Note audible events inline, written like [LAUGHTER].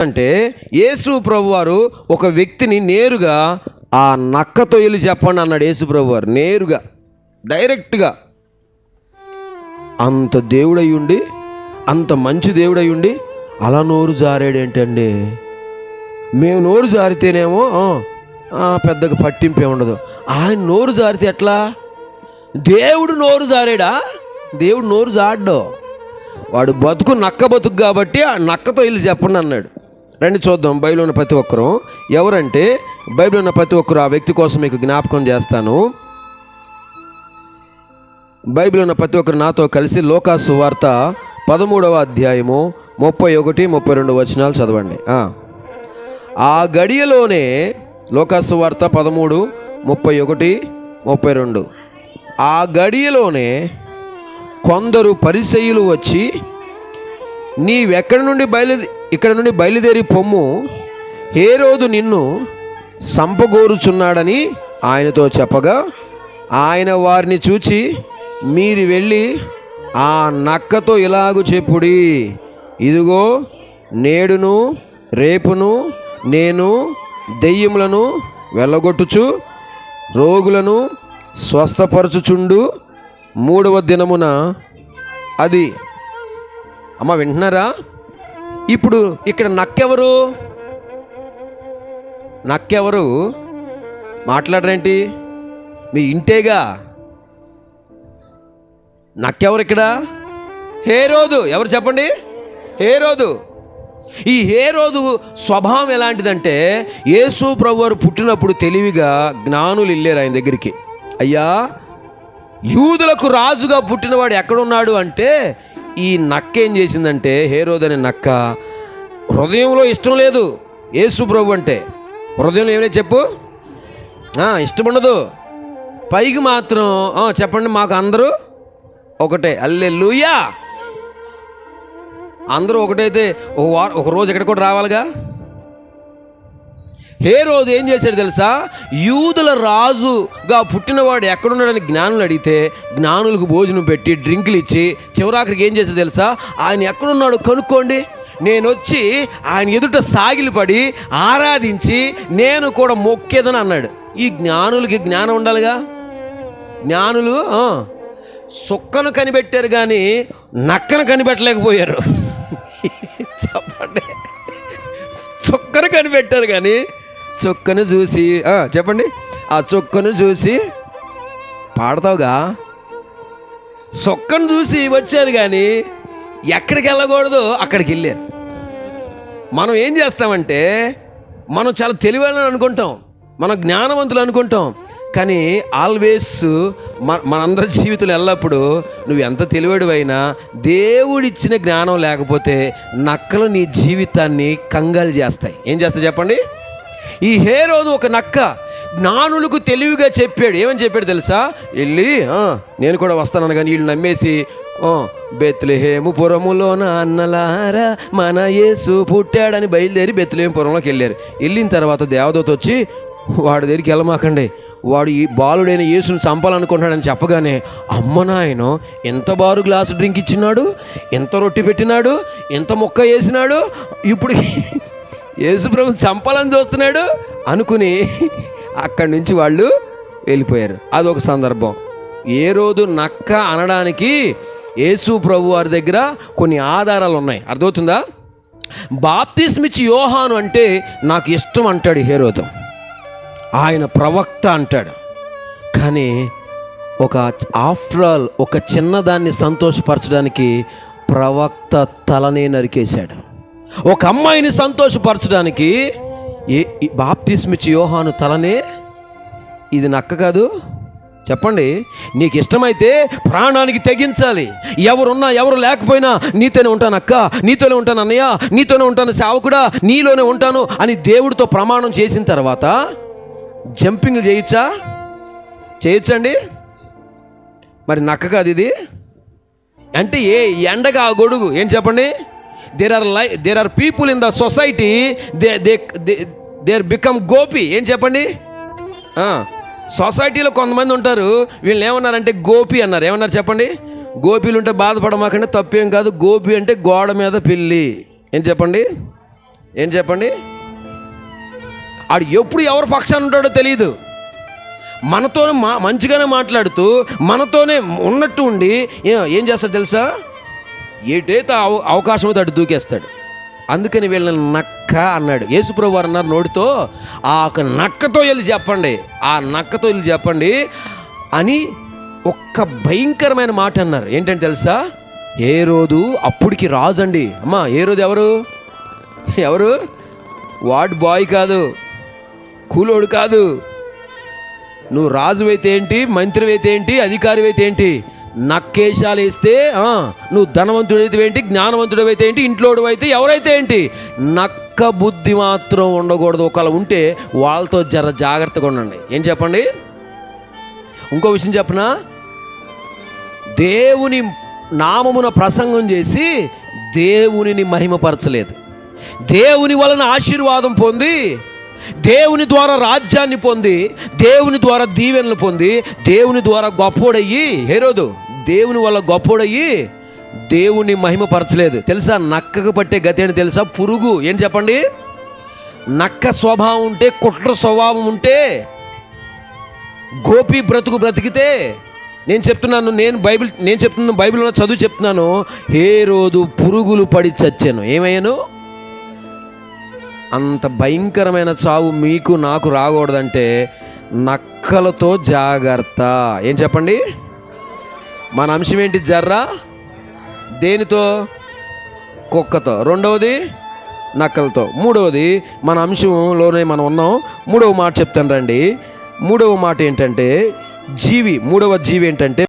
అంటే యేసు ప్రభు వారు ఒక వ్యక్తిని నేరుగా ఆ నక్కతో తొయ్యలు చెప్పండి అన్నాడు యేసు ప్రభు వారు నేరుగా డైరెక్ట్గా. అంత దేవుడయ్యుండి అంత మంచి దేవుడయ్యుండి అలా నోరు జారాడేంటండి? మేము నోరు జారితేనేమో పెద్దగా పట్టింపే ఉండదు. ఆయన నోరు జారితే ఎట్లా? దేవుడు నోరు జారాడా? దేవుడు నోరు జాడ్డో వాడు బతుకు నక్క బతుకు కాబట్టి ఆ నక్కతో ఇల్లు చెప్పండి అన్నాడు. రండి చూద్దాం బైబిల్ ఉన్న ప్రతి ఒక్కరు. ఎవరంటే బైబిల్ ఉన్న ప్రతి ఒక్కరు ఆ వ్యక్తి కోసం మీకు జ్ఞాపకం చేస్తాను. బైబిల్ ఉన్న ప్రతి ఒక్కరు నాతో కలిసి లోకాసు వార్త పదమూడవ అధ్యాయము ముప్పై ఒకటి ముప్పై రెండు వచనాలు చదవండి. ఆ. గడియలోనే లోకాసు వార్త పదమూడు ముప్పై ఒకటి ముప్పై రెండు. ఆ గడియలోనే కొందరు పరిసయ్యులు వచ్చి నీవెక్కడి నుండి బయలుదే ఇక్కడ నుండి బయలుదేరి పొమ్ము. ఏ రోజు నిన్ను సంపగోరుచున్నాడని ఆయనతో చెప్పగా ఆయన వారిని చూచి మీరు వెళ్ళి ఆ నక్కతో ఇలాగు చెప్పుడి. ఇదిగో నేడును రేపును నేను దెయ్యములను వెళ్ళగొట్టుచు రోగులను స్వస్థపరచుచుండు. మూడవ దినమున అది. అమ్మ వింటున్నారా? ఇప్పుడు ఇక్కడ నక్కెవరు? నక్కెవరు? మాట్లాడరేంటి? మీ ఇంటేగా? నక్కెవరు ఇక్కడ? హేరోదు ఎవరు చెప్పండి? హేరోదు. ఈ హేరోదు స్వభావం ఎలాంటిదంటే యేసు ప్రభువారు పుట్టినప్పుడు తెలివిగా జ్ఞానులు వెళ్ళారు ఆయన దగ్గరికి. అయ్యా యూదులకు రాజుగా పుట్టినవాడు ఎక్కడున్నాడు అంటే ఈ నక్క ఏం చేసిందంటే హేరోద్ అనే నక్క హృదయంలో ఇష్టం లేదు యేసు ప్రభు అంటే. హృదయంలో ఏమైనా చెప్పు? ఇష్టం ఉండదు. పైకి మాత్రం చెప్పండి మాకు అందరూ ఒకటే. అల్లే లూయా అందరూ ఒకటైతే ఒక వారం ఒక రోజు ఎక్కడ కూడా రావాలిగా? హే రోజు ఏం చేశాడు తెలుసా? యూదుల రాజుగా పుట్టినవాడు ఎక్కడున్నాడని జ్ఞానులు అడిగితే జ్ఞానులకు భోజనం పెట్టి డ్రింకులు ఇచ్చి చివరాఖరికి ఏం చేశాడు తెలుసా? ఆయన ఎక్కడున్నాడు కనుక్కోండి. నేను వచ్చి ఆయన ఎదుట సాగిలిపడి ఆరాధించి నేను కూడా మొక్కేదని అన్నాడు. ఈ జ్ఞానులకి జ్ఞానం ఉండాలిగా? జ్ఞానులు సుక్కను కనిపెట్టారు కానీ నక్కను కనిపెట్టలేకపోయారు. [LAUGHS] చెప్పండి. చుక్కను కనిపెట్టారు కానీ చొక్కను చూసి చెప్పండి. ఆ చొక్కను చూసి పాడతావుగా? చొక్కను చూసి వచ్చారు కానీ ఎక్కడికి వెళ్ళకూడదు అక్కడికి వెళ్ళారు. మనం ఏం చేస్తామంటే మనం చాలా తెలివైన అనుకుంటాం మనం జ్ఞానవంతులు అనుకుంటాం కానీ ఆల్వేస్ మన మనందరి జీవితంలో ఎల్లప్పుడూ నువ్వు ఎంత తెలివడివైనా దేవుడిచ్చిన జ్ఞానం లేకపోతే నక్కలు నీ జీవితాన్ని కంగాలు చేస్తాయి. ఏం చేస్తాయి చెప్పండి? ఈ హేరోదు ఒక నక్క జ్ఞానులకు తెలివిగా చెప్పాడు. ఏమని చెప్పాడు తెలుసా? వెళ్ళి నేను కూడా వస్తాను కానీ వీళ్ళు నమ్మేసి "ఆ, పురములోన అన్నలారా మన యేసు పుట్టాడని బయలుదేరి బెత్లెహేము పురంలోకి వెళ్ళారు. వెళ్ళిన తర్వాత దేవదూత వచ్చి వాడి దగ్గరికి వెళ్ళమాకండి. వాడు ఈ బాలుడైన యేసుని చంపాలనుకుంటున్నాడని చెప్పగానే అమ్మ నాయన ఎంత బారు గ్లాసు డ్రింక్ ఇచ్చినాడు? ఎంత రొట్టి పెట్టినాడు? ఎంత మొక్క వేసినాడు? ఇప్పుడు యేసుప్రభు చంపాలని చూస్తున్నాడు అనుకుని అక్కడి నుంచి వాళ్ళు వెళ్ళిపోయారు. అదొక సందర్భం. ఏ రోజు నక్క అనడానికి యేసు ప్రభు వారి దగ్గర కొన్ని ఆధారాలు ఉన్నాయి. అర్థమవుతుందా? బాప్తిస్మిచ్చి యోహాను అంటే నాకు ఇష్టం అంటాడు హేరోదు. ఆయన ప్రవక్త అంటాడు. కానీ ఒక ఆఫ్టర్ ఆల్ ఒక చిన్నదాన్ని సంతోషపరచడానికి ప్రవక్త తలనే నరికేశాడు. ఒక అమ్మాయిని సంతోషపరచడానికి ఏ ఈ బాప్తిస్మిచ్చి యోహాను తలనే ఇది నక్క కాదు. చెప్పండి నీకు ఇష్టమైతే ప్రాణానికి తెగించాలి. ఎవరున్నా ఎవరు లేకపోయినా నీతోనే ఉంటాను అక్క నీతోనే ఉంటాను అన్నయ్య నీతోనే ఉంటాను సేవకుడా నీలోనే ఉంటాను అని దేవుడితో ప్రమాణం చేసిన తర్వాత జంపింగ్ చేయొచ్చా చేయొచ్చండి మరి నక్క కాదు ఇది. అంటే ఏ ఎండగా ఆ గొడుగు ఏం చెప్పండి? There are lie there are people in the society they they there become Gopi ఏం చెప్పండి? సొసైటీలో కొంతమంది ఉంటారు వీళ్ళు ఏమన్నారంటే గోపి అన్నారు. ఏమన్నారు చెప్పండి? గోపీలు ఉంటే బాధపడమాకంటే తప్పేం కాదు. గోపి అంటే గోడ మీద పిల్లి. ఏం చెప్పండి? ఏం చెప్పండి? ఆడు ఎప్పుడు ఎవరి పక్షాన్ని ఉంటాడో తెలియదు మనతోనే మా మంచిగానే మాట్లాడుతూ మనతోనే ఉన్నట్టు ఉండి ఏం చేస్తాడు తెలుసా? ఏటైతే అవ- అవకాశం అటు దూకేస్తాడు. అందుకని వీళ్ళని నక్క అన్నాడు. యేసుప్రభు వారు అన్నారు నోటితో ఆ ఒక నక్కతో వెళ్ళి చెప్పండి. ఆ నక్కతో వెళ్ళి చెప్పండి అని ఒక్క భయంకరమైన మాట అన్నారు. ఏంటంటే తెలుసా? ఏ రోజు అప్పటికి రాజు అండి అమ్మా ఏ రోజు ఎవరు? ఎవరు? వార్డ్ బాయ్ కాదు. కూలోడు కాదు. నువ్వు రాజు అయితే ఏంటి? మంత్రి అయితే ఏంటి? అధికారి అయితే ఏంటి? నక్కేశాలు వేస్తే నువ్వు ధనవంతుడైతే ఏంటి జ్ఞానవంతుడు అయితే ఏంటి ఇంట్లోడు అయితే ఎవరైతే ఏంటి నక్క బుద్ధి మాత్రం ఉండకూడదు. ఒకవేళ ఉంటే వాళ్ళతో జర జాగ్రత్తగా ఉండండి. ఏం చెప్పండి? ఇంకో విషయం చెప్పనా? దేవుని నామమున ప్రసంగం చేసి దేవునిని మహిమపరచలేదు. దేవుని వలన ఆశీర్వాదం పొంది దేవుని ద్వారా రాజ్యాన్ని పొంది దేవుని ద్వారా దీవెనలు పొంది దేవుని ద్వారా గొప్పోడయ్యి హేరోదు దేవుని వల్ల గొప్పోడయ్యి దేవుని మహిమపరచలేదు. తెలుసా? నక్కకు పట్టే గతి అని తెలుసా? పురుగు. ఏం చెప్పండి? నక్క స్వభావం ఉంటే కుట్ర స్వభావం ఉంటే గోపి బ్రతుకు బ్రతికితే నేను చెప్తున్నాను నేను బైబిల్ నేను చెప్తున్నాను బైబిల్లో చదువు చెప్తున్నాను ఏ రోజు పురుగులు పడి చచ్చాను. ఏమయ్యాను? అంత భయంకరమైన చావు మీకు నాకు రాకూడదంటే నక్కలతో జాగ్రత్త. ఏం చెప్పండి? మన అంశం ఏంటి జర్రా? దేనితో? కుక్కతో. రెండవది నక్కలతో. మూడవది మన అంశంలోనే మనం ఉన్నాం. మూడవ మాట చెప్తాను రండి. మూడవ మాట ఏంటంటే జీవి మూడవ జీవి ఏంటంటే